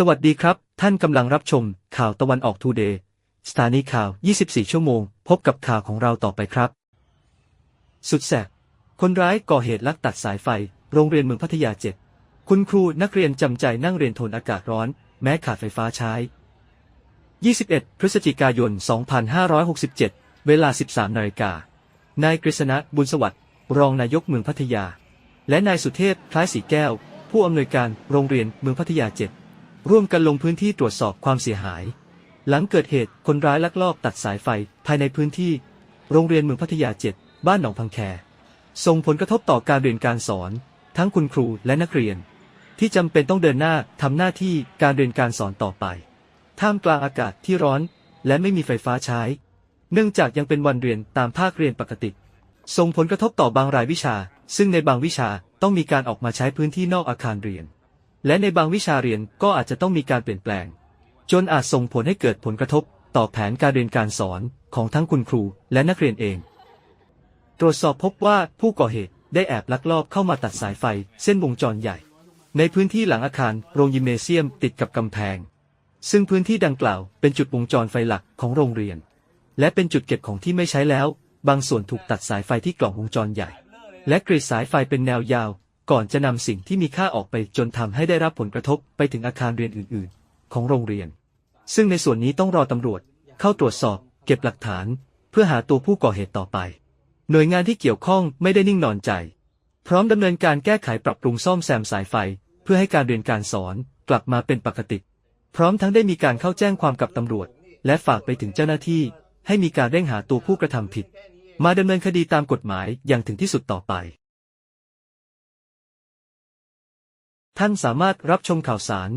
สวัสดีครับ ท่านกำลังรับชม ข่าวตะวันออกทูเดย์สถานีข่าว 24 ชั่วโมง พบกับข่าวของเราต่อไปครับ สุดแสบคนร้ายก่อเหตุลักตัดสายไฟ โรงเรียนเมืองพัทยาเจ็ดคุณครูนักเรียนจำใจนั่งเรียนทนอากาศร้อน แม้ขาดไฟฟ้าใช้ 21 พฤศจิกายน 2567 เวลา 13นาฬิกานายกฤษณะบุญสวัสดิ์รองนายกเมืองพัทยา และนายสุเทพคล้ายสีแก้ว ผู้อำนวยการโรงเรียนเมืองพัทยาเจ็ด ร่วมกันลงพื้นที่ตรวจสอบความเสียหาย หลังเกิดเหตุคนร้ายลักลอบตัดสายไฟภายในพื้นที่ โรงเรียนเมืองพัทยาเจ็ดบ้านหนองพังแคส่งผลกระทบต่อการเรียนการสอน ทั้งคุณครูและนักเรียน ที่จำเป็นต้องเดินหน้าทำหน้าที่การเรียนการสอนต่อไป ท่ามกลางอากาศที่ร้อนและไม่มีไฟฟ้าใช้ เนื่องจากยังเป็นวันเรียนตามภาคเรียนปกติ ส่งผลกระทบต่อบางรายวิชา ซึ่งในบางวิชาต้องมีการออกมาใช้พื้นที่นอกอาคารเรียน และในบางวิชาเรียนก็อาจจะต้องมีการเปลี่ยนแปลง จนอาจส่งผลให้เกิดผลกระทบ ต่อแผนการเรียนการสอนของทั้งคุณครูและนักเรียนเอง ตรวจสอบพบว่าผู้ก่อเหตุได้แอบลักลอบเข้ามาตัดสายไฟเส้นวงจรใหญ่ ในพื้นที่หลังอาคารโรงยิมเนเซียมติดกับกำแพง ซึ่งพื้นที่ดังกล่าวเป็นจุดวงจรไฟหลักของโรงเรียน และเป็นจุดเก็บของที่ไม่ใช้แล้ว บางส่วนถูกตัดสายไฟที่กล่องวงจรใหญ่ และกรีดสายไฟเป็นแนวยาว ก่อนจะนำสิ่งที่มีค่าออกไปจนทำให้ได้รับผลกระทบไปถึงอาคารเรียนอื่น ๆ ของโรงเรียน ซึ่งในส่วนนี้ต้องรอตำรวจ เข้าตรวจสอบ เก็บหลักฐาน เพื่อหาตัวผู้ก่อเหตุต่อไป หน่วยงานที่เกี่ยวข้องไม่ได้นิ่งนอนใจ พร้อมดำเนินการแก้ไขปรับปรุงซ่อมแซมสายไฟ เพื่อให้การเรียนการสอนกลับมาเป็นปกติ พร้อมทั้งได้มีการเข้าแจ้งความกับตำรวจ และฝากไปถึงเจ้าหน้าที่ ให้มีการเร่งหาตัวผู้กระทำผิด มาดำเนินคดีตามกฎหมายอย่างถึงที่สุดต่อไป ท่านสามารถรับชมข่าวสาร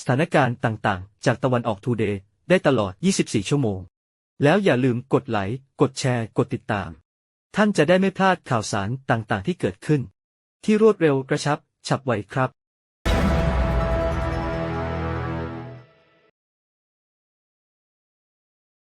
สถานการณ์ต่างๆ จากตะวันออกทูเดย์ได้ตลอด 24 ชั่วโมง แล้วอย่าลืมกดไลค์ กดแชร์ กดติดตาม ท่านจะได้ไม่พลาดข่าวสารต่างๆ ที่เกิดขึ้น ที่รวดเร็วกระชับ ฉับไวครับ